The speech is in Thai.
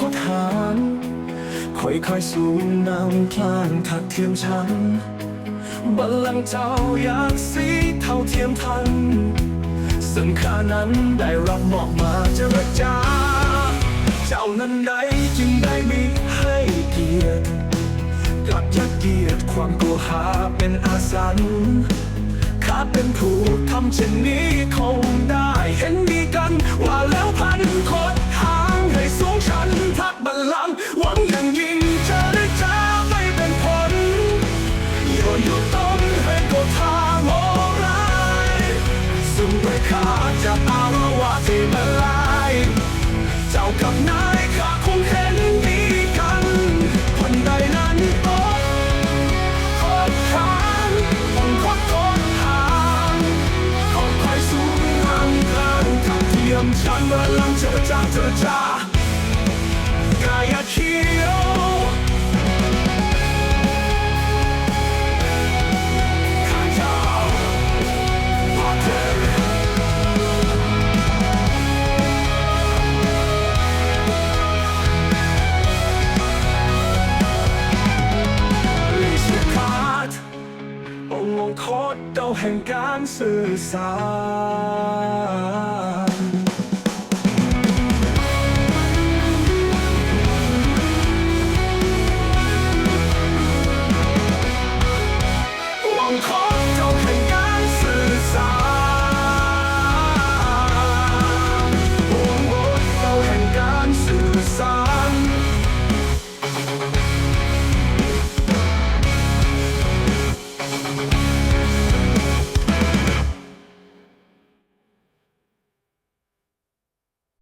ค์คตจึงคดหานค่อยๆสูงนำพลานทัดเทียมฉัน บัลลังก์เจ้าอยากสีเท่าเทียมทันซึ่งขานั้นได้รับมอบมาเจรจา เจ้านั้นได้จึงได้มีให้เกียรติกลับยัดเยียดความกลัวหาเป็นอาสันข้าเป็นผู้ทำเช่นนี้ จอจ้าเจอจ้ากายเขียวอเธอลิสคาดองค์มงคตเดาแห่งการสื่อสาร